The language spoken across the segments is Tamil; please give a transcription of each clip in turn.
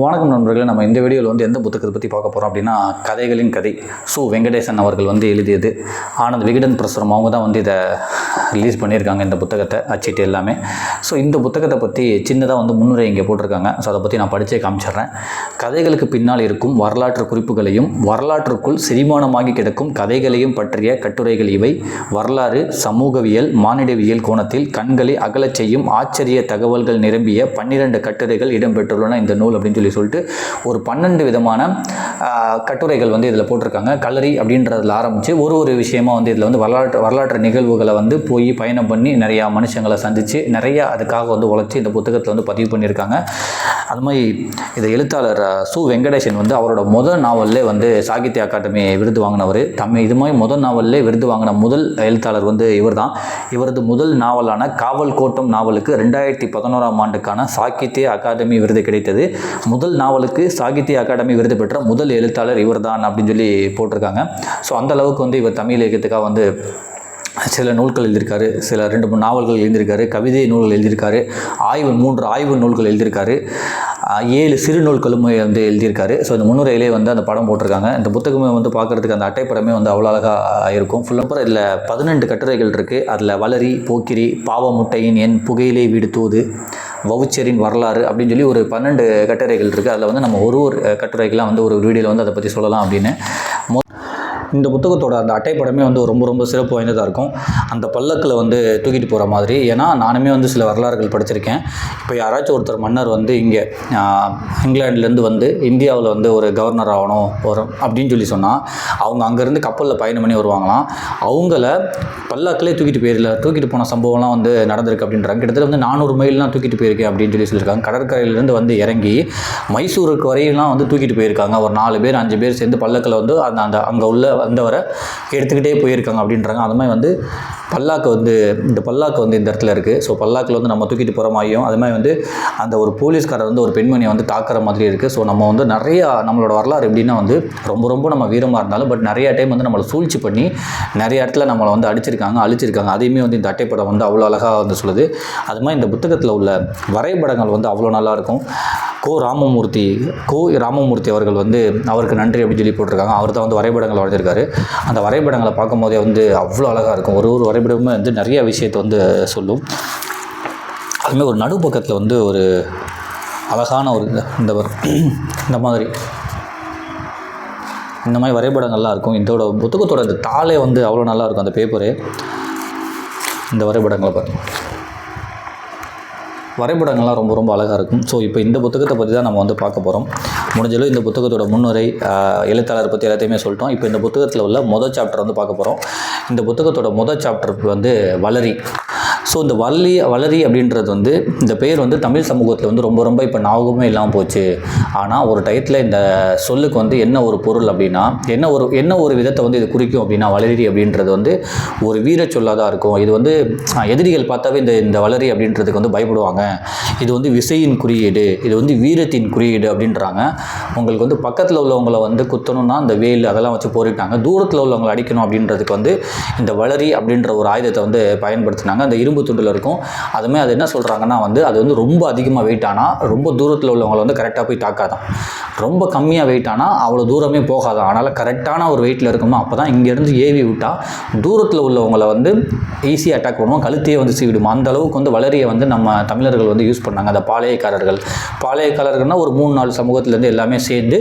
வணக்கம் நண்பர்களே நம்ம இந்த வீடியோவில் வந்து எந்த புத்தகத்தை பற்றி பார்க்க போகிறோம் அப்படின்னா கதைகளின் கதை. சு. வெங்கடேசன் அவர்கள் வந்து எழுதியது. ஆனந்த் விகடன் பிரசுரம் அவங்க தான் வந்து இதை ரிலீஸ் பண்ணியிருக்காங்க இந்த புத்தகத்தை அச்சிட்டு எல்லாமே. ஸோ இந்த புத்தகத்தை பற்றி சின்னதாக வந்து முன்னுரை இங்கே போட்டிருக்காங்க. ஸோ அதை பற்றி நான் படித்தே காமிச்சிடுறேன். கதைகளுக்கு பின்னால் இருக்கும் வரலாற்று குறிப்புகளையும் வரலாற்றுக்குள் செரிமானமாகி கிடக்கும் கதைகளையும் பற்றிய கட்டுரைகள் இவை. வரலாறு சமூகவியல் மானிடவியல் கோணத்தில் கண்களை அகலச் செய்யும் ஆச்சரிய தகவல்கள் நிரம்பிய பன்னிரண்டு கட்டுரைகள் இடம்பெற்றுள்ளன இந்த நூல் அப்படின்னு சொல்லி சொல்லிட்டு ஒரு பன்னெண்டு விதமான கட்டுரைகள் வந்து இதில் போட்டிருக்காங்க. கல்லறி அப்படின்றதுல ஆரம்பித்து ஒரு ஒரு விஷயமா வந்து இதில் வந்து வரலாற்று வரலாற்று நிகழ்வுகளை வந்து போய் பயணம் பண்ணி நிறையா மனுஷங்களை சந்தித்து நிறையா அதுக்காக வந்து உழைச்சி இந்த புத்தகத்தில் வந்து பதிவு பண்ணியிருக்காங்க. அது மாதிரி இந்த எழுத்தாளர் சு வெங்கடேசன் வந்து அவரோட முதல் நாவல்லே வந்து சாகித்ய அகாடமி விருது வாங்கினவர். தமிழ் இது மாதிரி முதல் நாவல்லே விருது வாங்கின முதல் எழுத்தாளர் வந்து இவர் தான் இவரது முதல் நாவலான காவல் கோட்டம் நாவலுக்கு ரெண்டாயிரத்தி பதினோராம் ஆண்டுக்கான சாகித்ய அகாடமி விருது கிடைத்தது. முதல் நாவலுக்கு சாகித்ய அகாடமி விருது பெற்ற முதல் எழுத்தாளர் இவர்தான் அப்படின்னு சொல்லி போட்டிருக்காங்க. ஸோ அந்த அளவுக்கு வந்து இவர் தமிழ் இயக்கத்துக்காக வந்து சில நூல்கள் எழுதியிருக்காரு சில ரெண்டு மூணு நாவல்கள் எழுதியிருக்காரு கவிதை நூல்கள் எழுதியிருக்காரு ஆய்வு மூன்று ஆய்வு நூல்கள் எழுதியிருக்காரு ஏழு சிறு நூல்களும் வந்து எழுதியிருக்காரு. ஸோ இந்த முன்னுரையிலே வந்து அந்த படம் போட்டிருக்காங்க. இந்த புத்தகமே வந்து பார்க்குறதுக்கு அந்த அட்டைப்படமே வந்து அவ்வளோ அழகாக இருக்கும். ஃபுல் அப்புறம் இதில் பதினெண்டு கட்டுரைகள் இருக்குது அதில் வளரி போக்கிரி பாவமுட்டையின் என் புகையிலே வீடு தூது வவுச்சரின் வரலாறு அப்படின்னு சொல்லி ஒரு பன்னெண்டு கட்டுரைகள் இருக்குது அதில் வந்து நம்ம ஒரு ஒரு கட்டுரைகள்லாம் வந்து ஒரு வீடியோவில் வந்து அதை பற்றி சொல்லலாம் அப்படின்னு. இந்த புத்தகத்தோட அந்த அட்டைப்படமே வந்து ரொம்ப ரொம்ப சிறப்பு வாய்ந்ததாக இருக்கும். அந்த பல்லக்கில் வந்து தூக்கிட்டு போகிற மாதிரி. ஏன்னா நானுமே வந்து சில வரலாறுகள் படிச்சிருக்கேன். இப்போ யாராச்சும் ஒருத்தர் மன்னர் வந்து இங்கே இங்கிலாந்துலேருந்து வந்து இந்தியாவில் வந்து ஒரு கவர்னர் ஆகணும் ஒரு அப்படின்னு சொல்லி சொன்னால் அவங்க அங்கேருந்து கப்பலில் பயணம் பண்ணி வருவாங்களாம். அவங்கள பல்லாக்கிலே தூக்கிட்டு போயிடல தூக்கிட்டு போன சம்பவம்லாம் வந்து நடந்திருக்கு அப்படின்றாங்க கிட்டத்தட்ட வந்து நானூறு மைல்லாம் தூக்கிட்டு போயிருக்கேன் அப்படின்னு சொல்லி சொல்லியிருக்காங்க. கடற்கரையிலேருந்து வந்து இறங்கி மைசூருக்கு வரையெல்லாம் வந்து தூக்கிட்டு போயிருக்காங்க. ஒரு நாலு பேர் அஞ்சு பேர் சேர்ந்து பல்லக்கில் வந்து அந்த அந்த அங்கே உள்ள வந்தவரை எடுத்துக்கிட்டே போயிருக்காங்க அப்படின்றாங்க. அது மாதிரி வந்து பல்லாக்கு வந்து இந்த பல்லாக்கு வந்து இந்த இடத்துல இருக்குது ஸோ பல்லாக்கில் வந்து நம்ம தூக்கிட்டு போகிற மாதிரியும் அது மாதிரி வந்து அந்த ஒரு போலீஸ்காரர் வந்து ஒரு பெண்மணியை வந்து தாக்குற மாதிரி இருக்குது ஸோ நம்ம வந்து நிறையா நம்மளோட வரலாறு எப்படின்னா வந்து ரொம்ப ரொம்ப நம்ம வீரமாக இருந்தாலும் பட் நிறையா டைம் வந்து நம்மளை சூழ்ச்சி பண்ணி நிறைய இடத்துல நம்மளை வந்து அடிச்சிருக்காங்க அழிச்சிருக்காங்க. அதையுமே வந்து இந்த அட்டைப்படம் வந்து அவ்வளோ அழகாக வந்து சொல்லுது. அது மாதிரி இந்த புத்தகத்தில் உள்ள வரைபடங்கள் வந்து அவ்வளோ நல்லாயிருக்கும் கோ ராமமூர்த்தி கோ ராமமூர்த்தி அவர்கள் வந்து அவருக்கு நன்றி அப்படின்னு சொல்லி போட்டிருக்காங்க. அவர் தான் வந்து வரைபடங்கள் வரைஞ்சிருக்காரு. அந்த வரைபடங்களை பார்க்கும்போதே வந்து அவ்வளோ அழகாக இருக்கும். ஒரு ஒரு வரைபடமும் வந்து நிறைய விஷயத்தை வந்து சொல்லும். அதுமாதிரி ஒரு நடுப்பக்கத்தில் வந்து ஒரு அழகான ஒரு இந்த- இந்த மாதிரி இந்த மாதிரி வரைபடங்கள்லாம் இருக்கும். இதோட புத்தகத்தோட இந்த தாளே வந்து அவ்வளோ நல்லாயிருக்கும் அந்த பேப்பரு இந்த வரைபடங்களை பார்த்து. வரைபடங்கள்லாம் ரொம்ப ரொம்ப அழகாக இருக்கும். ஸோ இப்போ இந்த புத்தகத்தை பற்றி தான் நம்ம வந்து பார்க்க போகிறோம் முடிஞ்சளவு இந்த புத்தகத்தோட முன்னுரை எழுத்தாளர் பற்றி எல்லாத்தையுமே சொல்லிட்டோம். இப்போ இந்த புத்தகத்தில் உள்ள மொதல் சாப்டர் வந்து பார்க்க போகிறோம் இந்த புத்தகத்தோட முதல் சாப்டர் வந்து வளரி. ஸோ இந்த வள்ளி வளரி அப்படின்றது வந்து இந்த பேர் வந்து தமிழ் சமூகத்தில் வந்து ரொம்ப ரொம்ப இப்போ ஞாபகமே இல்லாமல் போச்சு. ஆனால் ஒரு டயத்தில் இந்த சொல்லுக்கு வந்து என்ன ஒரு பொருள் அப்படின்னா என்ன ஒரு என்ன ஒரு விதத்தை வந்து இது குறிக்கும் அப்படின்னா வளரி அப்படின்றது வந்து ஒரு வீர சொல்லாக தான் இருக்கும். இது வந்து எதிரிகள் பார்த்தாவே இந்த இந்த வளரி அப்படின்றதுக்கு வந்து பயப்படுவாங்க. இது வந்து விசையின் குறியீடு இது வந்து வீரத்தின் குறியீடு அப்படின்றாங்க. உங்களுக்கு வந்து பக்கத்தில் உள்ளவங்களை வந்து குத்தணும்னா அந்த வேல் அதெல்லாம் வச்சு போரிட்டாங்க. தூரத்தில் உள்ளவங்களை அடிக்கணும் அப்படின்றதுக்கு வந்து இந்த வளரி அப்படின்ற ஒரு ஆயுதத்தை வந்து பயன்படுத்தினாங்க. அந்த இரும்பு துண்டில் இருக்கும். அதுமே அது என்ன சொல்கிறாங்கன்னா வந்து அது வந்து ரொம்ப அதிகமாக வெயிட் ஆனால் ரொம்ப தூரத்தில் உள்ளவங்களை வந்து கரெக்டாக போய் தாக்காதான். ரொம்ப கம்மியாக வெயிட் ஆனால் அவ்வளோ தூரமே போகாது. அதனால் கரெக்டான ஒரு வெயிட்டில் இருக்கணும்? அப்போ தான் இங்கேருந்து ஏவி விட்டால் தூரத்தில் உள்ளவங்களை வந்து ஈஸியாக அட்டாக் பண்ணுவோம். கழுத்தையே வந்து சீவிடுமா அந்த அளவுக்கு வந்து வளரியை வந்து நம்ம தமிழர்கள் வந்து யூஸ் பண்ணாங்க. அந்த பாளையக்காரர்கள். பாளையக்காரர்கள்னா ஒரு மூணு நாலு சமூகத்துலேருந்து எல்லாமே சேர்ந்து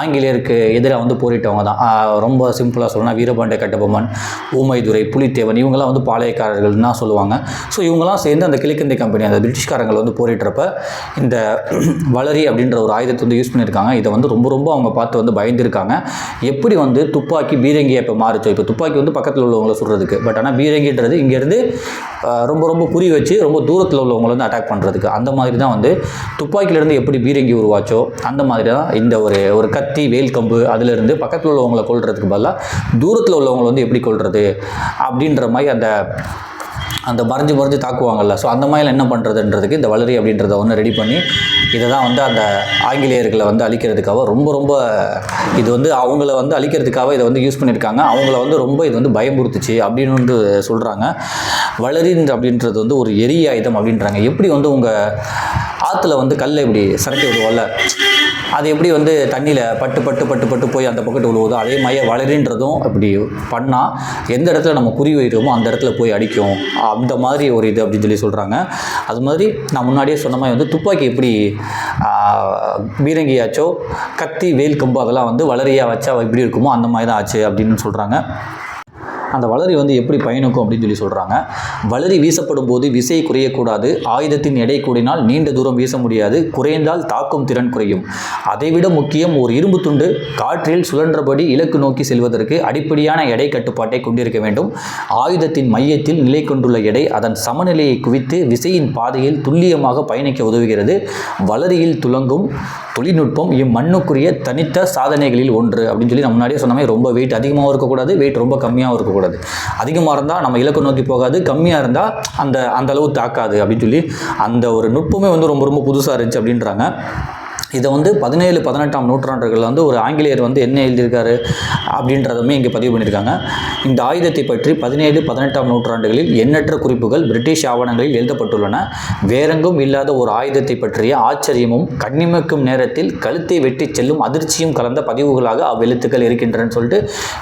ஆங்கிலேயருக்கு எதிராக வந்து போரிட்டவங்க தான். ரொம்ப சிம்பிளாக சொல்லணும்னா வீரபாண்டிய கட்டபொம்மன் ஊமைதுரை புலித்தேவன் இவங்கெல்லாம் வந்து பாளையக்காரர்கள் தான் சொல்லுவாங்க. ஸோ இவங்கெல்லாம் சேர்ந்து அந்த கிழக்கிந்திய கம்பெனி அந்த பிரிட்டிஷ்காரங்கள் வந்து போரிட்டுறப்ப இந்த வளரி அப்படின்ற ஒரு ஆயுதத்தை வந்து யூஸ் பண்ணியிருக்காங்க. இதை வந்து ரொம்ப ரொம்ப அவங்க பார்த்து வந்து பயந்துருக்காங்க. எப்படி வந்து துப்பாக்கி பீரங்கியை இப்போ மாறுச்சோ? இப்போ துப்பாக்கி வந்து பக்கத்தில் உள்ளவங்களை சுடுறதுக்கு. பட் ஆனால் பீரங்கின்றது இங்கேருந்து ரொம்ப ரொம்ப புரி வச்சு ரொம்ப தூரத்தில் உள்ளவங்களை வந்து அட்டாக் பண்ணுறதுக்கு அந்த மாதிரி தான் வந்து துப்பாக்கியிலேருந்து எப்படி பீரங்கி உருவாச்சோ அந்த மாதிரி தான் இந்த ஒரு ஒரு கத்தி வேல் கம்பு அதிலிருந்து பக்கத்தில் உள்ளவங்களை கொள்றதுக்கு பதிலாக தூரத்தில் உள்ளவங்களை வந்து எப்படி கொல்றது? அப்படின்ற மாதிரி அந்த அந்த மறைஞ்சு மறைஞ்சு தாக்குவாங்கல்ல. ஸோ அந்த மாதிரிலாம் என்ன பண்ணுறதுன்றதுக்கு இந்த வளரி அப்படின்றத ஒன்று ரெடி பண்ணி இதை தான் வந்து அந்த ஆங்கிலேயர்களை வந்து அழிக்கிறதுக்காக ரொம்ப ரொம்ப இது வந்து அவங்கள வந்து அழிக்கிறதுக்காக இதை வந்து யூஸ் பண்ணியிருக்காங்க. அவங்கள வந்து ரொம்ப இது வந்து பயமுறுத்துச்சு அப்படின்னு வந்து சொல்கிறாங்க வளரி அப்படின்றது வந்து ஒரு எரிய ஆயுதம் அப்படின்றாங்க. எப்படி வந்து உங்கள் ஆற்றுல வந்து கல்லை இப்படி சரட்டி விடுவோம்ல அது எப்படி வந்து தண்ணியில் பட்டு பட்டு பட்டு பட்டு போய் அந்த பக்கத்து விழுவதோ அதே மாதிரியே வளரின்றதும் அப்படி பண்ணால் எந்த இடத்துல நம்ம குறி வைக்கிறோமோ அந்த இடத்துல போய் அடிக்கும். அந்த மாதிரி ஒரு இது அப்படின்னு சொல்லி சொல்கிறாங்க அது மாதிரி நான் முன்னாடியே சொன்ன மாதிரி வந்து துப்பாக்கி எப்படி பீரங்கியாச்சோ கத்தி வேல் கம்பு அதெல்லாம் வந்து வளரியாக வச்சா எப்படி இருக்குமோ அந்த மாதிரி தான் ஆச்சு அப்படின்னு சொல்கிறாங்க அந்த வளரி வந்து எப்படி பயணிக்கும் அப்படின்னு சொல்லி சொல்கிறாங்க வளரி வீசப்படும் போது விசை குறையக்கூடாது. ஆயுதத்தின் எடை கூடினால் நீண்ட தூரம் வீச முடியாது. குறைந்தால் தாக்கும் திறன் குறையும். அதைவிட முக்கியம் ஒரு இரும்பு துண்டு. காற்றில் சுழன்றபடி இலக்கு நோக்கி செல்வதற்கு அடிப்படையான எடை கட்டுப்பாட்டை கொண்டிருக்க வேண்டும். ஆயுதத்தின் மையத்தில் நிலை கொண்டுள்ள எடை அதன் சமநிலையை குவித்து விசையின் பாதையில் துல்லியமாக பயணிக்க உதவுகிறது. வளரியில் துலங்கும் தொழில்நுட்பம் இம்மண்ணுக்குரிய தனித்த சாதனைகளில் ஒன்று அப்படின்னு சொல்லி நம்ம முன்னாடியே சொன்ன மாதிரி ரொம்ப வெயிட் அதிகமாகவும் இருக்கக்கூடாது வெயிட் ரொம்ப கம்மியாகவும் இருக்கக்கூடாது. அதிகமாக இருந்தால் நம்ம இலக்கு நோக்கி போகாது. கம்மியாக இருந்தால் அந்த அந்த அளவு தாக்காது அப்படின்னு சொல்லி அந்த ஒரு நுட்பமே வந்து ரொம்ப ரொம்ப புதுசாக இருந்துச்சு அப்படின்றாங்க. இதை வந்து பதினேழு பதினெட்டாம் நூற்றாண்டுகளில் வந்து ஒரு ஆங்கிலேயர் வந்து என்ன எழுதியிருக்காரு அப்படின்றதுமே இங்கே பதிவு பண்ணியிருக்காங்க. இந்த ஆயுதத்தை பற்றி பதினேழு பதினெட்டாம் நூற்றாண்டுகளில் எண்ணற்ற குறிப்புகள் பிரிட்டிஷ் ஆவணங்களில் எழுதப்பட்டுள்ளன. வேறெங்கும் இல்லாத ஒரு ஆயுதத்தை பற்றிய ஆச்சரியமும் கண்ணிமைக்கும் நேரத்தில் கழுத்தை வெட்டி செல்லும் அதிர்ச்சியும் கலந்த பதிவுகளாக அவ்வெழுத்துக்கள் இருக்கின்றன சொல்லிட்டு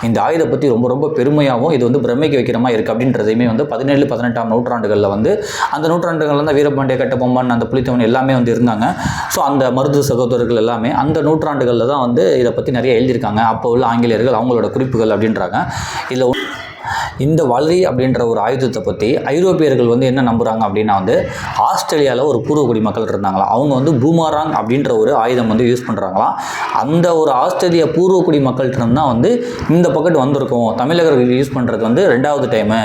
இந்த ஆயுதம் பற்றி ரொம்ப ரொம்ப பெருமையாகவும் இது வந்து பிரமிக்க வைக்கிற மாதிரி இருக்குது அப்படின்றதையுமே வந்து பதினேழு பதினெட்டாம் நூற்றாண்டுகளில் வந்து அந்த நூற்றாண்டுகளில் தான் வீரபாண்டிய கட்டபொம்மன் அந்த புலித்தவன் எல்லாமே வந்து இருந்தாங்க. ஸோ அந்த மருது சகோதரர்கள் எல்லாமே அந்த நூற்றாண்டுகளில் தான் வந்து இதை பற்றி நிறைய எழுதியிருக்காங்க. அப்போ உள்ள ஆங்கிலேயர்கள் அவங்களோட குறிப்புகள் அப்படின்றாங்க. இதில் இந்த வலி அப்படின்ற ஒரு ஆயுதத்தை பற்றி ஐரோப்பியர்கள் வந்து என்ன நம்புகிறாங்க அப்படின்னா வந்து ஆஸ்திரேலியாவில் ஒரு பூர்வ மக்கள் இருந்தாங்களா அவங்க வந்து பூமாராங் அப்படின்ற ஒரு ஆயுதம் வந்து யூஸ் பண்ணுறாங்களாம் அந்த ஒரு ஆஸ்திரேலிய பூர்வ குடிமக்கள்கிட்ட தான் வந்து இந்த பக்கெட் வந்திருக்கும். தமிழகர்கள் யூஸ் பண்ணுறது வந்து ரெண்டாவது டைமு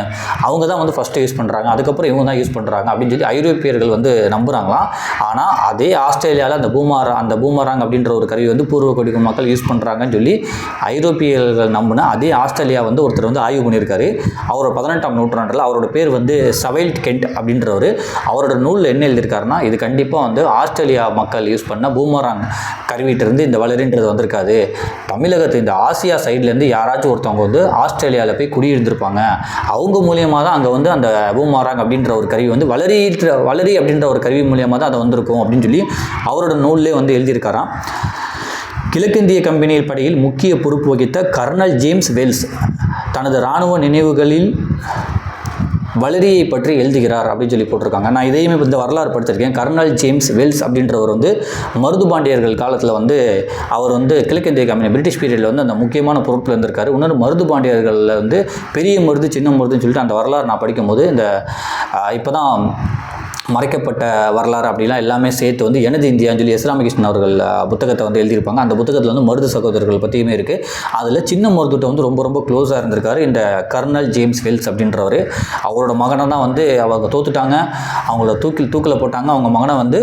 அவங்க தான் வந்து ஃபஸ்ட்டு யூஸ் பண்ணுறாங்க அதுக்கப்புறம் இவங்க தான் யூஸ் பண்ணுறாங்க அப்படின்னு சொல்லி ஐரோப்பியர்கள் வந்து நம்புகிறாங்களாம் ஆனால் அதே ஆஸ்திரேலியாவில் அந்த பூமாரா அந்த பூமாராங் அப்படின்ற ஒரு கருவி வந்து பூர்வ மக்கள் யூஸ் பண்ணுறாங்கன்னு சொல்லி ஐரோப்பியர்கள் நம்பினா அதே ஆஸ்திரேலியா வந்து ஒருத்தர் வந்து ஆய்வு பண்ணியிருக்காரு. அவர் பதினெட்டாம் நூற்றாண்டில் அவரோட பேர் வந்து சவைல்ட் கெண்ட் அப்படின்றவர். அவரோட நூலில் என்ன எழுதியிருக்காருன்னா இது கண்டிப்பாக வந்து ஆஸ்திரேலியா மக்கள் யூஸ் பண்ண பூமராங் கருவிட்டிருந்து இந்த வளரின்றது வந்திருக்காது. தமிழகத்து இந்த ஆசியா சைட்லேருந்து யாராச்சும் ஒருத்தவங்க வந்து ஆஸ்திரேலியாவில் போய் குடியிருந்திருப்பாங்க. அவங்க மூலியமாக தான் அங்கே வந்து அந்த பூமராங் அப்படின்ற ஒரு கருவி வந்து வளரி வளரி அப்படின்ற ஒரு கருவி மூலியமாக தான் அது வந்திருக்கும் அப்படின்னு சொல்லி அவரோட நூல்லே வந்து எழுதியிருக்காராம். கிழக்கிந்திய கம்பெனியின் படையில் முக்கிய பொறுப்பு வகித்த கர்னல் ஜேம்ஸ் வெல்ஸ் தனது இராணுவ நினைவுகளில் வளரியை பற்றி எழுதுகிறார் அப்படின்னு சொல்லி போட்டிருக்காங்க. நான் இதையுமே இந்த வரலாறு படிச்சிருக்கேன். கர்னல் ஜேம்ஸ் வெல்ஸ் அப்படின்றவர் வந்து மருதுபாண்டியர்கள் காலத்தில் வந்து அவர் வந்து கிழக்கிந்திய கம்பெனி பிரிட்டிஷ் பீரியடில் வந்து அந்த முக்கியமான பொருட்கள் இருந்திருக்காரு. இன்னொரு மருது பாண்டியர்களில் வந்து பெரிய மருது சின்ன மருதுன்னு சொல்லிட்டு அந்த வரலாறு நான் படிக்கும்போது இந்த இப்போ தான் மறைக்கப்பட்ட வரலாறு அப்படிலாம் எல்லாமே சேர்த்து வந்து எனது இந்தியான்னு சொல்லி எஸ். ராமகிருஷ்ணன் அவர்கள் புத்தகத்தை வந்து எழுதியிருப்பாங்க. அந்த புத்தகத்தில் வந்து மருது சகோதரர்கள் பற்றியுமே இருக்குது அதில் சின்ன மருதுட்ட வந்து ரொம்ப ரொம்ப க்ளோஸாக இருந்திருக்காரு. இந்த கர்னல் ஜேம்ஸ் வெல்ஸ் அப்படின்றவர். அவரோட மகனை தான் வந்து அவங்க தோத்துட்டாங்க. அவங்கள தூக்கில் தூக்கில் போட்டாங்க. அவங்க மகனை வந்து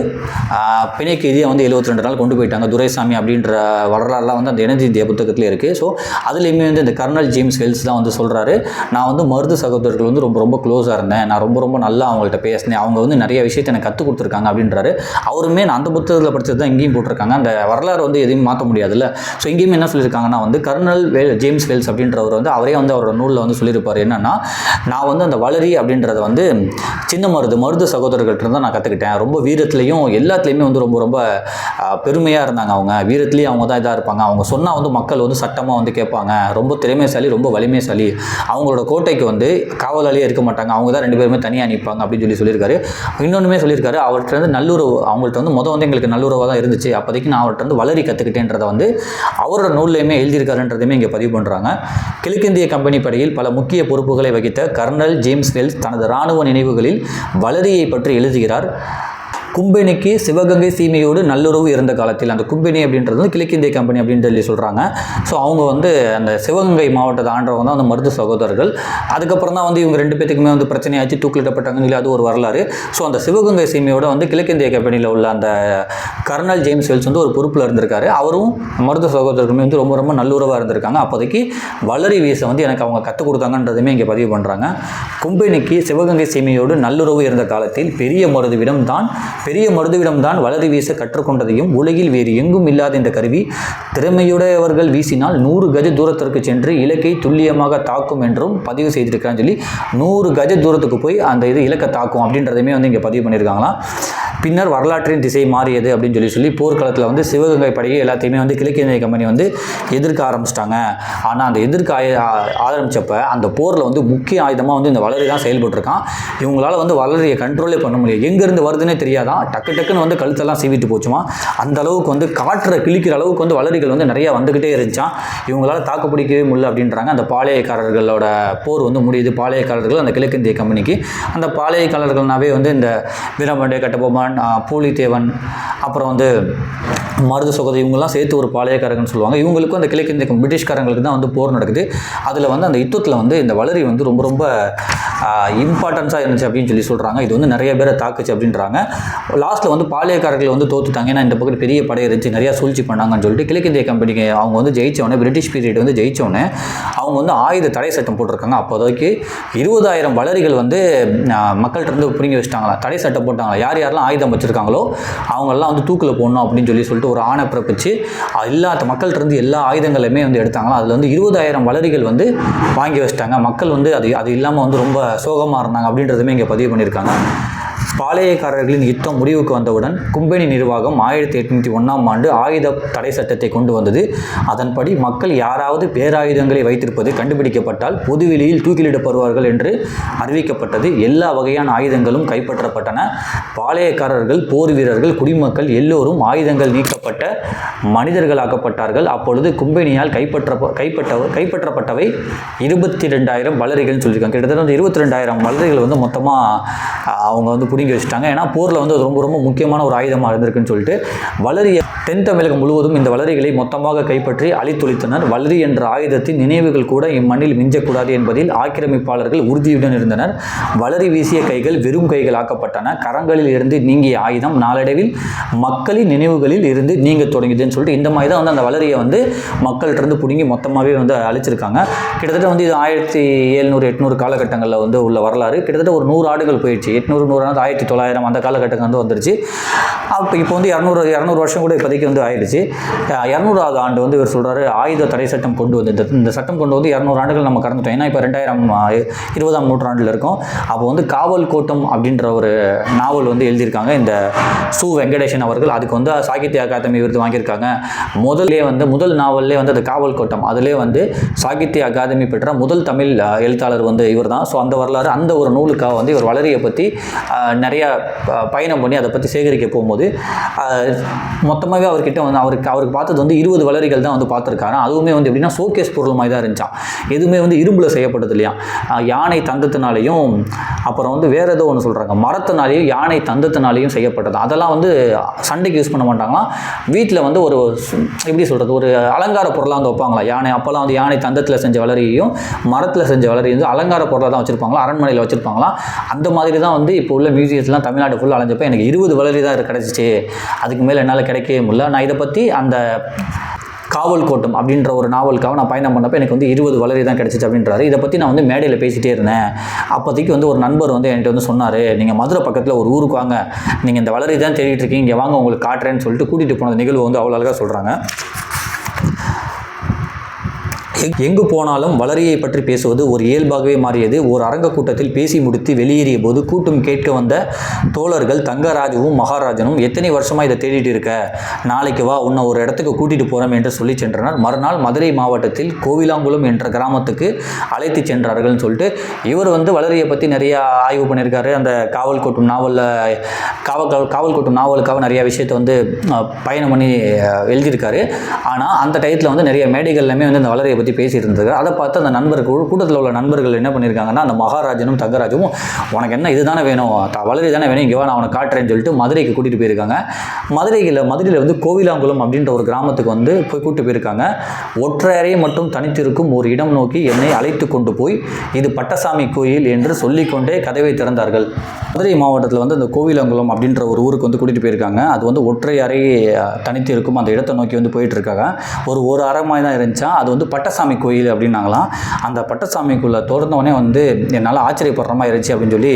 ஆஹ், பிணைக்கு வந்து 72 ரெண்டு நாள் கொண்டு போயிட்டாங்க. துரைசாமி அப்படின்ற வரலாறுலாம் வந்து அந்த எனது இந்தியா புத்தகத்தில் இருக்குது ஸோ அதுலேயுமே வந்து இந்த கர்னல் ஜேம்ஸ் வெல்ஸ் தான் வந்து சொல்கிறாரு நான் வந்து மருது சகோதரர்கள் வந்து ரொம்ப ரொம்ப க்ளோஸாக இருந்தேன். நான் ரொம்ப ரொம்ப நல்லா அவங்கள்ட்ட பேசினேன். அவங்க வந்து நிறைய விஷயத்தை எனக்கு கற்றுக் கொடுத்துருக்காங்க அப்படின்றாரு. அவருமே நான் அந்த புத்தகத்தில் படித்தது தான் இங்கேயும் போட்டிருக்காங்க. அந்த வரலாறு வந்து எதையும் மாற்ற முடியாதுல்ல. ஸோ இங்கேயுமே என்ன சொல்லியிருக்காங்கன்னா வந்து கர்னல் வேல் ஜேம்ஸ் வேல்ஸ் அப்படின்றவர் வந்து அவரே வந்து அவரோட நூலில் வந்து சொல்லியிருப்பார். என்னன்னா நான் வந்து அந்த வளரி அப்படின்றத வந்து சின்ன மருது மருது சகோதரர்கள்ட்ட தான் நான் கற்றுக்கிட்டேன் ரொம்ப வீரத்துலையும் எல்லாத்துலேயுமே வந்து ரொம்ப ரொம்ப பெருமையாக இருந்தாங்க அவங்க. வீரத்துலேயும் அவங்க தான் இதாக இருப்பாங்க. அவங்க சொன்னால் வந்து மக்கள் வந்து சட்டமாக வந்து கேட்பாங்க. ரொம்ப திறமைசாலி ரொம்ப வலிமைசாலி. அவங்களோட கோட்டைக்கு வந்து காவலாளியே இருக்க மாட்டாங்க. அவங்க தான் ரெண்டு பேருமே தனியாக நிற்பாங்க அப்படின்னு சொல்லி சொல்லியிருக்காரு. இன்னொன்றுமே சொல்லியிருக்காரு அவர்கிட்ட வந்து நல்லுறவு அவங்கள்ட்ட வந்து மொதல் வந்து எங்களுக்கு நல்லுறவாக தான் இருந்துச்சு. அப்போதைக்கு நான் அவர்கிட்ட வந்து வளரி கற்றுக்கிட்டேன்றதை வந்து அவரோட நூல்லையுமே எழுதியிருக்காருன்றதையுமே இங்கே பதிவு பண்ணுறாங்க கிழக்கிந்திய கம்பெனி படையில் பல முக்கிய பொறுப்புகளை வகித்த கர்னல் ஜேம்ஸ் வெல்ஸ் தனது இராணுவ நினைவுகளில் வளரியை பற்றி எழுதுகிறார். கும்பெனிக்கு சிவகங்கை சீமையோடு நல்லுறவு இருந்த காலத்தில் அந்த கும்பெனி அப்படின்றது வந்து கிழக்கிந்திய கம்பெனி அப்படின்னு சொல்லி சொல்கிறாங்க ஸோ அவங்க வந்து அந்த சிவகங்கை மாவட்டத்தை ஆண்டவங்க தான் அந்த மருது சகோதரர்கள். அதுக்கப்புறம் தான் வந்து இவங்க ரெண்டு பேத்துக்குமே வந்து பிரச்சனையாச்சு தூக்கிலிட்டப்பட்டாங்கன்னு சொல்லி அது ஒரு வரலாறு. ஸோ அந்த சிவகங்கை சீமையோட வந்து கிழக்கிந்திய கம்பெனியில் உள்ள அந்த கர்னல் ஜேம்ஸ் வெல்ஸ் வந்து ஒரு பொறுப்பில் இருந்திருக்காரு. அவரும் மருது சகோதரர்களுமே வந்து ரொம்ப ரொம்ப நல்லுறவாக இருந்திருக்காங்க. அப்போதைக்கு வளரி வீசை வந்து எனக்கு அவங்க கற்றுக் கொடுத்தாங்கன்றதுமே இங்கே பதிவு பண்ணுறாங்க கும்பெனிக்கு சிவகங்கை சீமையோடு நல்லுறவு இருந்த காலத்தில் பெரிய மருதுவிடம் தான் பெரிய மருதுவிடம்தான் வலது வீச கற்றுக்கொண்டதையும் உலகில் வேறு எங்கும் இல்லாத இந்த கருவி திறமையுடையவர்கள் வீசினால் நூறு கஜ தூரத்திற்கு சென்று இலக்கை துல்லியமாக தாக்கும் என்றும் பதிவு செய்திருக்கான்னு சொல்லி நூறு கஜ தூரத்துக்கு போய் அந்த இது இலக்கை தாக்கும் அப்படின்றதையுமே வந்து இங்கே பதிவு பண்ணியிருக்காங்களாம். பின்னர் வரலாற்றின் திசை மாறியது அப்படின்னு சொல்லி சொல்லி போர்க்களத்தில் வந்து சிவகங்கை படையை எல்லாத்தையுமே வந்து கிழக்கிந்திய கம்பெனி வந்து எதிர்க்க ஆரம்பிச்சிட்டாங்க. ஆனால் அந்த எதிர்க்க ஆரம்பித்தப்ப அந்த போரில் வந்து முக்கிய ஆயுதமாக வந்து இந்த வளரி தான் செயல்பட்டுருக்கான். இவங்களால் வந்து வளரியை கண்ட்ரோலே பண்ண முடியும் எங்கேருந்து வருதுன்னே தெரியாதான். டக்கு டக்குன்னு வந்து கழுத்தெல்லாம் சீவிட்டு போச்சுமா. அந்த அளவுக்கு வந்து காற்றை கிழிக்கிற அளவுக்கு வந்து வளரிகள் வந்து நிறையா வந்துக்கிட்டே இருந்துச்சான் இவங்களால் தாக்கு பிடிக்கவே முடியல அப்படின்றாங்க. அந்த பாளையக்காரர்களோட போர் வந்து முடியுது. பாளையக்காரர்கள் அந்த கிழக்கிந்திய கம்பெனிக்கு. அந்த பாளையக்காரர்கள்னாவே வந்து இந்த வீரபாண்டிய கட்டபொம்மன் பூலித்தேவன் அப்புறம் வந்து மருது சொகதை இவங்கெல்லாம் சேர்த்து ஒரு பாளையக்காரங்கன்னு சொல்லுவாங்க. இவங்களுக்கும் அந்த கிழக்கிந்திய கம்- பிரிட்டிஷ்காரங்களுக்கு தான் வந்து போர் நடக்குது. அதில் வந்து அந்த யுத்தத்தில் வந்து இந்த வளரி வந்து ரொம்ப ரொம்ப இம்பார்ட்டன்ஸாக இருந்துச்சு அப்படின்னு சொல்லி சொல்கிறாங்க இது வந்து நிறைய பேரை தாக்குச்சு அப்படின்றாங்க. லாஸ்ட்டில் வந்து பாளையக்காரர்கள் வந்து தோத்துட்டாங்க. ஏன்னா இந்த பக்கம் பெரிய படை இருந்துச்சு நிறையா சூழ்ச்சி பண்ணாங்கன்னு சொல்லிட்டு கிழக்கிந்திய கம்பெனிக்கு அவங்க வந்து ஜெயிச்சவொடனே பிரிட்டிஷ் பீரியட் வந்து ஜெயித்தவொடனே அவங்க வந்து ஆயுத தடை சட்டம் போட்டிருக்காங்க. அப்போதைக்கு இருபதாயிரம் வளரிகள் வந்து மக்கள்கிட்ட இருந்து பிடுங்கி வச்சிட்டாங்களா? தடை சட்டம் போட்டாங்களா? யார் யாரெல்லாம் ஆயுதம் வச்சுருக்காங்களோ அவங்கெல்லாம் வந்து தூக்கில் போடணும் அப்படின்னு சொல்லி சொல்லிட்டு ஒரு ஆணை பிறப்பிச்சு அஹ், எல்லா மக்கள்கிட்ட இருந்து எல்லா ஆயுதங்களுமே வந்து எடுத்தாங்களா அதில் வந்து இருபதாயிரம் வளரிகள் வந்து வாங்கி வச்சிட்டாங்க. மக்கள் வந்து அது அது இல்லாமல் வந்து ரொம்ப சோகமாக இருந்தாங்க அப்படின்றதுமே இங்கே பதிவு பண்ணியிருக்காங்க. பாளையக்காரர்களின் யுத்தம் முடிவுக்கு வந்தவுடன் கும்பெனி நிர்வாகம் ஆயிரத்தி எட்நூற்றி ஒன்றாம் ஆண்டு ஆயுத தடை சட்டத்தை கொண்டு வந்தது. அதன்படி மக்கள் யாராவது பேராயுதங்களை வைத்திருப்பது கண்டுபிடிக்கப்பட்டால் பொதுவெளியில் தூக்கிலிடப்படுவார்கள் என்று அறிவிக்கப்பட்டது. எல்லா வகையான ஆயுதங்களும் கைப்பற்றப்பட்டன. பாளையக்காரர்கள் போர் வீரர்கள் குடிமக்கள் எல்லோரும் ஆயுதங்கள் நீக்கப்பட்ட மனிதர்களாக்கப்பட்டார்கள். அப்பொழுது கும்பெனியால் கைப்பற்ற கைப்பற்ற கைப்பற்றப்பட்டவை இருபத்தி ரெண்டாயிரம் வளரிகள்னு சொல்லியிருக்காங்க. கிட்டத்தட்ட வந்து இருபத்தி ரெண்டாயிரம் வளரிகள் வந்து மொத்தமாக அவங்க வந்து பிடுங்கி வச்சுட்டாங்க. ஏன்னா போரில் வந்து அது ரொம்ப ரொம்ப முக்கியமான ஒரு ஆயுதமாக இருந்திருக்குன்னு சொல்லிட்டு வளரிய தென் தமிழகம் முழுவதும் இந்த வளரிகளை மொத்தமாக கைப்பற்றி அழித்தொழித்தனர். வளரி என்ற ஆயுதத்தின் நினைவுகள் கூட இம்மண்ணில் மிஞ்சக்கூடாது என்பதில் ஆக்கிரமிப்பாளர்கள் உறுதியுடன் இருந்தனர். வளரி வீசிய கைகள் வெறும் கைகள் ஆக்கப்பட்டன. கரங்களில் இருந்து நீங்கிய ஆயுதம் நாளடைவில் மக்களின் நினைவுகளில் இருந்து நீங்க தொடங்கியதுன்னு சொல்லிட்டு இந்த மாதிரி தான் வந்து அந்த வளரியை வந்து மக்கள்கிட்ட இருந்து பிடுங்கி மொத்தமாகவே வந்து அழிச்சிருக்காங்க. கிட்டத்தட்ட வந்து இது ஆயிரத்தி எழுநூறு எட்நூறு காலகட்டங்களில் வந்து உள்ள வரலாறு. கிட்டத்தட்ட ஒரு நூறு ஆடுகள் போயிடுச்சு. எட்நூறு நூறு ஆயிரத்தி தொள்ளாயிரம் அந்த காலகட்டங்கள் வந்து வந்துருச்சு. அப்போ இப்போ வந்து இரநூறு இரநூறு வருஷம் கூட இப்போதைக்கு வந்து ஆயிடுச்சு. இரநூறாவது ஆண்டு வந்து இவர் சொல்கிறாரு ஆயுத தடை சட்டம் கொண்டு வந்து இந்த- இந்த சட்டம் கொண்டு வந்து இரநூறு ஆண்டுகள் நம்ம கடந்துட்டோம். ஏன்னா இப்போ ரெண்டாயிரம் இருபதாம் நூற்றாண்டில் இருக்கும். அப்போ வந்து காவல் கோட்டம் அப்படின்ற ஒரு நாவல் வந்து எழுதியிருக்காங்க. இந்த சு. வெங்கடேசன் அவர்கள் அதுக்கு வந்து சாகித்ய அகாதமி விருது வாங்கியிருக்காங்க. முதல்லே வந்து முதல் நாவல்லே வந்து அது காவல் கோட்டம். அதிலே வந்து சாகித்ய அகாதமி பெற்ற முதல் தமிழ் எழுத்தாளர் வந்து இவர் தான் ஸோ அந்த வரலாறு அந்த ஒரு நூலுக்காக வந்து இவர் வளரியை பற்றி நிறையா பயணம் பண்ணி அதை பற்றி சேகரிக்க போகும்போது மொத்தமாகவே அவர்கிட்ட வந்து அவருக்கு அவருக்கு பார்த்தது வந்து இருபது வளரிகள் தான் வந்து பார்த்துருக்காரு. அதுவுமே வந்து எப்படின்னா ஷோகேஸ் பொருள் மாதிரி தான் இருந்துச்சான் எதுவுமே வந்து இரும்பில் செய்யப்பட்டது இல்லையா யானை தந்தத்தினாலையும் அப்புறம் வந்து வேறு ஏதோ ஒன்று சொல்கிறாங்க மரத்தினாலேயும் யானை தந்தத்தினாலேயும் செய்யப்பட்டது. அதெல்லாம் வந்து சண்டைக்கு யூஸ் பண்ண மாட்டாங்களாம். வீட்டில் வந்து ஒரு எப்படி சொல்கிறது ஒரு அலங்கார பொருளாக வந்து வைப்பாங்களா யானை அப்போல்லாம் வந்து யானை தந்தத்தில் செஞ்ச வளரியையும் மரத்தில் செஞ்ச வளரியும் வந்து அலங்கார பொருளாக தான் வச்சுருப்பாங்களா அரண்மனையில் வச்சுருப்பாங்களாம். அந்த மாதிரி தான் வந்து இப்போ உள்ள மியூசியம்ஸ்லாம் தமிழ்நாடு ஃபுல்லாக அலைஞ்சப்போ எனக்கு இருபது வளரி தான் கிடச்சிச்சு. அதுக்கு மேலே என்னால் கிடைக்கவே முடியல. நான் இதை பற்றி அந்த காவல் கோட்டம் அப்படின்ற ஒரு நாவலுக்காக நான் பயணம் பண்ணப்போ எனக்கு வந்து இருபது வளரி தான் கிடச்சிச்சு அப்படின்றாரு. இதை பற்றி நான் வந்து மேடையில் பேசிகிட்டே இருந்தேன். அப்போதைக்கு வந்து ஒரு நண்பர் வந்து என்கிட்ட வந்து சொன்னார் நீங்கள் மதுரை பக்கத்தில் ஒரு ஊருக்கு வாங்க. நீங்கள் இந்த வளரி தான் தேடிட்டு இருக்கீங்க. இங்கே வாங்க உங்களுக்கு காட்டுறேன்னு சொல்லிட்டு கூட்டிகிட்டு போன நிகழ்வு வந்து அவ்வளோ அழகாக சொல்கிறாங்க எங்கு போனாலும் வளரியை பற்றி பேசுவது ஒரு இயல்பாகவே மாறியது. ஒரு அரங்க கூட்டத்தில் பேசி முடித்து வெளியேறிய போது கூட்டம் கேட்க வந்த தோழர்கள் தங்கராஜுவும் மகாராஜனும் எத்தனை வருஷமா இதை தேடிட்டு இருக்க? நாளைக்கு வா உன்னை ஒரு இடத்துக்கு கூட்டிட்டு போறோம் என்று சொல்லி சென்றனர். மறுநாள் மதுரை மாவட்டத்தில் கோவிலாங்குளம் என்ற கிராமத்துக்கு அழைத்து சென்றார்கள்னு சொல்லிட்டு இவர் வந்து வளரியை பற்றி நிறைய ஆய்வு பண்ணியிருக்காரு. அந்த காவல் கூட்டம் நாவலில் காவல் காவல் கூட்டம் நாவலுக்காக நிறைய விஷயத்தை வந்து பயணம் பண்ணி எழுதியிருக்காரு. ஆனால் அந்த டயத்தில் வந்து நிறைய மேடைகள்லையுமே வந்து அந்த வளரியை பற்றி பேசியிருந்தாரு அதை பார்த்து அந்த நண்பர்கள் கூட்டத்தில் உள்ள நண்பர்கள் என்ன பண்ணியிருக்காங்கன்னா அந்த மகாராஜனும் தங்கராஜும் உனக்கு என்ன இதுதானே வேணும்? வளரி தானே வேணும்? இங்கே வா நான் அவனை காட்டுறேன்னு சொல்லிட்டு மதுரைக்கு கூட்டிகிட்டு போயிருக்காங்க. மதுரையில் மதுரையில் வந்து கோவிலாங்குளம் அப்படின்ற ஒரு கிராமத்துக்கு வந்து போய் கூப்பிட்டு போயிருக்காங்க. ஒற்றையரை மட்டும் தனித்திருக்கும் ஒரு இடம் நோக்கி என்னை அழைத்து கொண்டு போய் இது பட்டசாமி கோயில் என்று சொல்லிக்கொண்டே கதவை திறந்தார்கள். மதுரை மாவட்டத்தில் வந்து அந்த கோவிலங்குளம் அப்படின்ற ஒரு ஊருக்கு வந்து கூட்டிகிட்டு போயிருக்காங்க. அது வந்து ஒற்றை அறை தனித்து இருக்கும் அந்த இடத்தை நோக்கி வந்து போயிட்டு இருக்காங்க. ஒரு ஒரு அரை மாதிரி தான் இருந்துச்சா? அது வந்து பட்டசாமி கோயில் அப்படின்னாங்களாம். அந்த பட்டசாமிக்குள்ளே திறந்தவொடனே வந்து என்னால் ஆச்சரியப்படுற மாதிரி இருந்துச்சு அப்படின்னு சொல்லி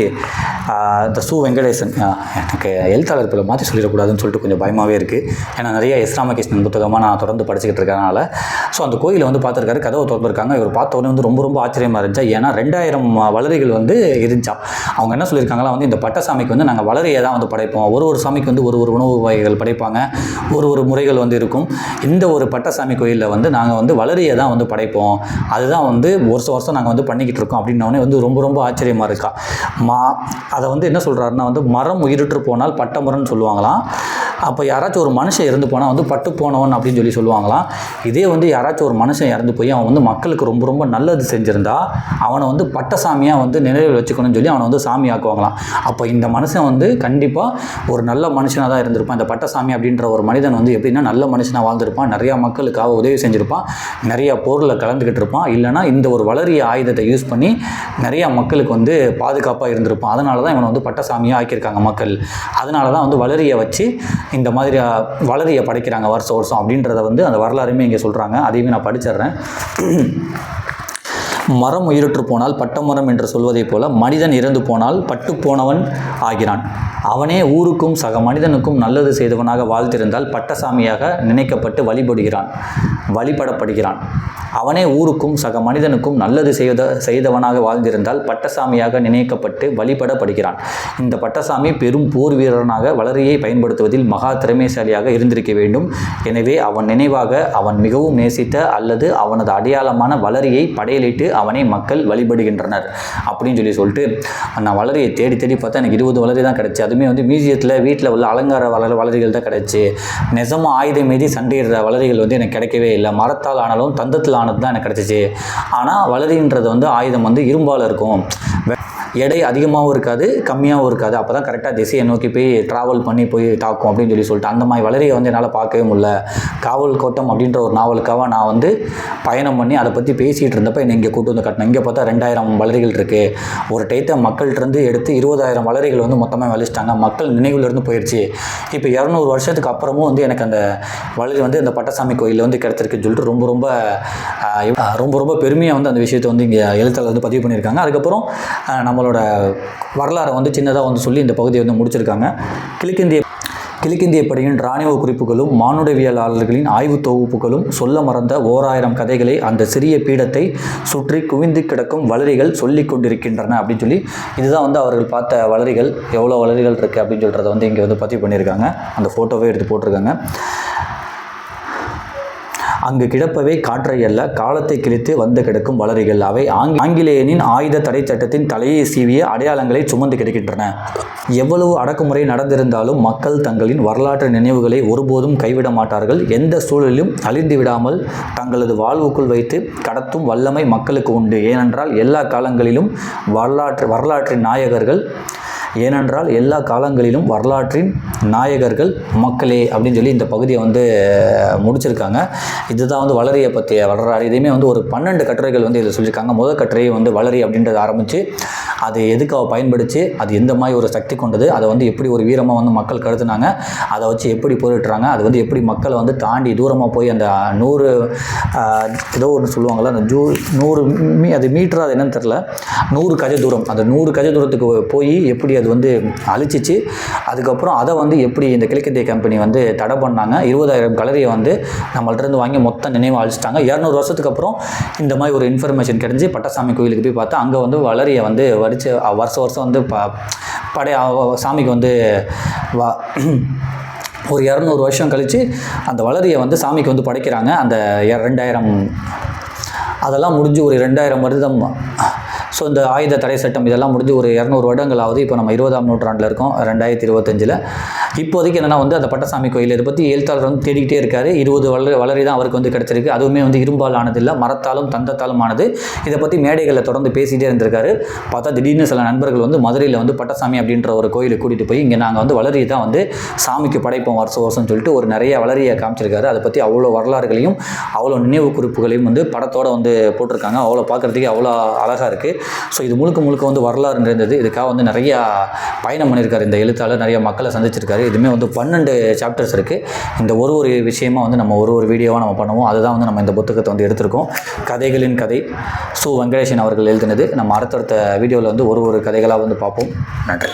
த இந்த சு வெங்கடேசன் எனக்கு எழுத்தாளர் பிள்ளை மாற்றி சொல்லிடக்கூடாதுன்னு சொல்லிட்டு கொஞ்சம் பயமாகவே இருக்குது ஏன்னா நிறைய எஸ் ராமகிருஷ்ணன் புத்தகமாக நான் தொடர்ந்து படிச்சுக்கிட்டு இருக்கறனால ஸோ அந்த கோயிலை வந்து பார்த்துருக்காரு கதவை திறந்துருக்காங்க. இவர் பார்த்த உடனே வந்து ரொம்ப ரொம்ப ஆச்சரியமாக இருந்துச்சு. ஏன்னா ரெண்டாயிரம் வளரிகள் வந்து இருந்துச்சாம் அவங்க என்ன சொல்லியிருக்காங்களா வந்து இந்த பட்டசாமிக்கு வந்து நாங்கள் வளரியை தான் வந்து படைப்போம். ஒரு ஒரு சாமிக்கு வந்து ஒரு ஒரு உணவு வகைகள் படைப்பாங்க. ஒரு ஒரு முறைகள் வந்து இருக்கும். இந்த ஒரு பட்டசாமி கோயிலில் வந்து நாங்கள் வந்து வளரியை தான் வந்து படைப்போம். அதுதான் வந்து வருஷம் வருஷம் நாங்கள் வந்து பண்ணிக்கிட்டு இருக்கோம் அப்படின்னோடனே வந்து ரொம்ப ரொம்ப ஆச்சரியமாக இருக்கா? மா அதை வந்து என்ன சொல்கிறாருன்னா வந்து மரம் உயிரிட்டு போனால் பட்டமரம்னு சொல்லுவாங்களாம். அப்போ யாராச்சும் ஒரு மனுஷன் இறந்து போனால் வந்து பட்டு போனவன் அப்படின்னு சொல்லி சொல்லுவாங்களாம் இதே வந்து யாராச்சும் ஒரு மனுஷன் இறந்து போய் அவன் வந்து மக்களுக்கு ரொம்ப ரொம்ப நல்லது செஞ்சுருந்தா அவனை வந்து பட்டசாமியாக வந்து நினைவில் வச்சுக்கணும்னு சொல்லி அவனை வந்து சாமி ஆக்குவாங்களாம். அப்போ இந்த மனுஷன் வந்து கண்டிப்பாக ஒரு நல்ல மனுஷனாக தான் இருந்திருப்பான். இந்த பட்டசாமி அப்படின்ற ஒரு மனிதன் வந்து எப்படின்னா நல்ல மனுஷனாக வாழ்ந்திருப்பான். நிறையா மக்களுக்காக உதவி செஞ்சுருப்பான். நிறையா போரில் கலந்துக்கிட்டு இருப்பான். இல்லைனா இந்த ஒரு வளரிய ஆயுதத்தை யூஸ் பண்ணி நிறையா மக்களுக்கு வந்து பாதுகாப்பாக இருந்திருப்பான். அதனால தான் இவனை வந்து பட்டசாமியாக ஆக்கியிருக்காங்க மக்கள். அதனால தான் வந்து வளரியை வச்சு இந்த மாதிரி வளரியை படைக்கிறாங்க வருஷம் வருஷம் அப்படின்றத வந்து அந்த வரலாறுமே இங்கே சொல்கிறாங்க அதையுமே நான் படிச்சிடுறேன். மரம் உயிரற்று போனால் பட்டமரம் என்று சொல்வதைப் போல மனிதன் இறந்து போனால் பட்டு போனவன் ஆகிறான். அவனே ஊருக்கும் சக மனிதனுக்கும் நல்லது செய்தவனாக வாழ்ந்திருந்தால் பட்டசாமியாக நினைக்கப்பட்டு வழிபடுகிறான் வழிபடப்படுகிறான். அவனே ஊருக்கும் சக மனிதனுக்கும் நல்லது செய்த செய்தவனாக வாழ்ந்திருந்தால் பட்டசாமியாக நினைக்கப்பட்டு வழிபடப்படுகிறான். இந்த பட்டசாமி பெரும் போர் வீரனாக வளரியை பயன்படுத்துவதில் மகா திறமைசாலியாக இருந்திருக்க வேண்டும். எனவே அவன் நினைவாக அவன் மிகவும் நேசித்த அல்லது அவனது அடையாளமான வளரியை படையலிட்டு அவனை மக்கள் வழிபடுகின்றனர் அப்படின்னு சொல்லி சொல்லிட்டு நான் வளரியை தேடி தேடி பார்த்தா எனக்கு இருபது வளரி தான் கிடச்சி. அதுவுமே வந்து மியூசியத்தில் வீட்டில் உள்ள அலங்கார வளர வளரிகள் தான் கிடச்சி. நிஜமாக ஆயுதம் மீதி சண்டையிடுற வளரிகள் வந்து எனக்கு கிடைக்கவே இல்லை. மரத்தால் ஆனாலும் தந்தத்தில் ஆனது தான் எனக்கு கிடச்சிச்சு. ஆனால் வளரின்றது வந்து ஆயுதம் வந்து இரும்பால் இருக்கும். வெ- எடை அதிகமாகவும் இருக்காது கம்மியாகவும் இருக்காது. அப்போ தான் கரெக்டாக திசையை நோக்கி போய் ட்ராவல் பண்ணி போய் தாக்கும் அப்படின்னு சொல்லி சொல்லிட்டு அந்த மாதிரி வளரியை வந்து என்னால் பார்க்கவே முடியல. காவல் கோட்டம் அப்படின்ற ஒரு நாவலுக்காக நான் வந்து பயணம் பண்ணி அதை பற்றி பேசிகிட்டு இருந்தப்போ என்னை இங்கே கூட்டு வந்து கட்டினேன் இங்கே பார்த்தா ரெண்டாயிரம் வளரிகள் இருக்குது ஒரு டைத்தை மக்கள்கிட்டருந்து எடுத்து இருபதாயிரம் வளரிகள் வந்து மொத்தமாக வலிச்சிட்டாங்க. மக்கள் நினைவுலேருந்து போயிடுச்சு இப்போ இரநூறு வருஷத்துக்கு அப்புறமும் வந்து எனக்கு அந்த வளரி வந்து இந்த பட்டசாமி கோயிலில் வந்து கிடச்சிருக்குன்னு சொல்லிட்டு ரொம்ப ரொம்ப ரொம்ப ரொம்ப பெருமையாக வந்து அந்த விஷயத்தை வந்து இங்கே எழுத்தாளர் வந்து பதிவு பண்ணியிருக்காங்க. அதுக்கப்புறம் நம்ம நம்மளோட வரலாறை வந்து சின்னதாக வந்து சொல்லி இந்த பகுதியை வந்து முடிச்சிருக்காங்க. கிழக்கிந்திய கிழக்கிந்திய படையின் இராணுவ குறிப்புகளும் மானுடவியலாளர்களின் ஆய்வுத் தொகுப்புகளும் சொல்ல மறந்த ஓராயிரம் கதைகளை அந்த சிறிய பீடத்தை சுற்றி குவிந்து கிடக்கும் வளரிகள் சொல்லி கொண்டிருக்கின்றன அப்படின்னு சொல்லி இதுதான் வந்து அவர்கள் பார்த்த வளரிகள் எவ்வளோ வளரிகள் இருக்குது அப்படின்னு சொல்கிறத வந்து இங்கே வந்து பதிவு பண்ணியிருக்காங்க. அந்த ஃபோட்டோவே எடுத்து போட்டிருக்காங்க. அங்கு கிடப்பவை காற்றை அல்ல காலத்தை கிழித்து வந்து கிடக்கும் வளரிகள். அவை ஆங்கிலேயனின் ஆயுத தடை சட்டத்தின் தலையை சீவிய அடையாளங்களை சுமந்து கிடக்கின்றன. எவ்வளவு அடக்குமுறை நடந்திருந்தாலும் மக்கள் தங்களின் வரலாற்று நினைவுகளை ஒருபோதும் கைவிட மாட்டார்கள். எந்த சூழலிலும் அழிந்து விடாமல் தங்களது வாழ்வுக்குள் வைத்து கடத்தும் வல்லமை மக்களுக்கு உண்டு. ஏனென்றால் எல்லா காலங்களிலும் வரலாற்று வரலாற்றின் நாயகர்கள் ஏனென்றால் எல்லா காலங்களிலும் வரலாற்றின் நாயகர்கள் மக்களே அப்படின்னு சொல்லி இந்த பகுதியை வந்து முடிச்சிருக்காங்க. இதுதான் வந்து வளரியை பற்றிய வரலாறு. இதையுமே வந்து ஒரு பன்னெண்டு கட்டுரைகள் வந்து இதில் சொல்லியிருக்காங்க. முதல் கட்டுரையை வந்து வளரி அப்படின்றத ஆரம்பித்து அது எதுக்கு அவள் பயன்படுத்தி அது எந்த மாதிரி ஒரு சக்தி கொண்டது அதை வந்து எப்படி ஒரு வீரமாக வந்து மக்கள் கருதுனாங்க அதை வச்சு எப்படி போரிட்டுறாங்க அது வந்து எப்படி மக்களை வந்து தாண்டி தூரமாக போய் அந்த நூறு ஏதோ ஒன்று சொல்லுவாங்கள்ல அந்த ஜூ நூறு மீ அது மீட்டர் அது என்னன்னு தெரில நூறு கஜ தூரம் அந்த நூறு கஜ தூரத்துக்கு போய் எப்படி அது வந்து அழிச்சிச்சு. அதுக்கப்புறம் அதை வந்து எப்படி இந்த கிழக்கிந்திய கம்பெனி வந்து தடை பண்ணாங்க? இருபதாயிரம் கலரியை வந்து நம்மள்ட்ட இருந்து வாங்கி மொத்த நினைவு அழிச்சிட்டாங்க. இரநூறு வருஷத்துக்கு அப்புறம் இந்த மாதிரி ஒரு இன்ஃபர்மேஷன் கிடைச்சி பட்டசாமி கோயிலுக்கு போய் பார்த்தா அங்கே வந்து வளரியை வந்து வடித்து வருஷம் வருஷம் வந்து ப படை சாமிக்கு வந்து வா ஒரு இரநூறு வருஷம் கழித்து அந்த வளரியை வந்து சாமிக்கு வந்து படைக்கிறாங்க. அந்த ரெண்டாயிரம் அதெல்லாம் முடிஞ்சு ஒரு ரெண்டாயிரம் வருடம் ஸோ இந்த ஆயுத தடை சட்டம் இதெல்லாம் முடிஞ்சு ஒரு இரநூறு வருடங்கள் ஆகுது இப்போ நம்ம இருபதாம் நூற்றாண்டில் இருக்கோம் ரெண்டாயிரத்தி இருபத்தஞ்சில். இப்போதைக்கு என்னென்னா வந்து அந்த பட்டசாமி கோயில் இதை பற்றி எழுத்தாளர் வந்து தேடிக்கிட்டே இருக்காரு. இருபது வளர் வளரி தான் அவருக்கு வந்து கிடச்சிருக்கு. அதுவுமே வந்து இரும்பால் ஆனதில்லை மரத்தாலும் தந்தத்தாலும் ஆனது. இதை பற்றி மேடைகளில் தொடர்ந்து பேசிகிட்டே இருந்திருக்காரு. பார்த்தா திடீர்னு சில நண்பர்கள் வந்து மதுரையில் வந்து பட்டசாமி அப்படின்ற ஒரு கோயிலுக்கு கூட்டிகிட்டு போய் இங்கே நாங்கள் வந்து வளரி தான் வந்து சாமிக்கு படைப்போம் வருஷம் வருஷம்னு சொல்லிட்டு ஒரு நிறைய வளரியை காமிச்சிருக்காரு. அதை பற்றி அவ்வளோ வரலாறுகளையும் அவ்வளோ நினைவு குறிப்புகளையும் வந்து படத்தோட வந்து போட்டிருக்காங்க. அவ்வளோ பார்க்குறதுக்கு அவ்வளோ அழகாக இருக்குது ஸோ இது முழுக்க முழுக்க வந்து வரலாறு நிறைந்தது இதுக்காக வந்து நிறையா பயணம் பண்ணியிருக்காரு இந்த எழுத்தாளர். நிறைய மக்களை சந்திச்சிருக்காரு. இதுவுமே வந்து பன்னெண்டு சாப்டர்ஸ் இருக்குது இந்த ஒரு ஒரு விஷயமா வந்து நம்ம ஒரு ஒரு வீடியோவாக நம்ம பண்ணுவோம். அதுதான் வந்து நம்ம இந்த புத்தகத்தை வந்து எடுத்திருக்கோம். கதைகளின் கதை. சு வெங்கடேசன் அவர்கள் எழுதினது. நம்ம அடுத்தடுத்த வீடியோவில் வந்து ஒரு ஒரு கதைகளாக வந்து பார்ப்போம். நன்றி.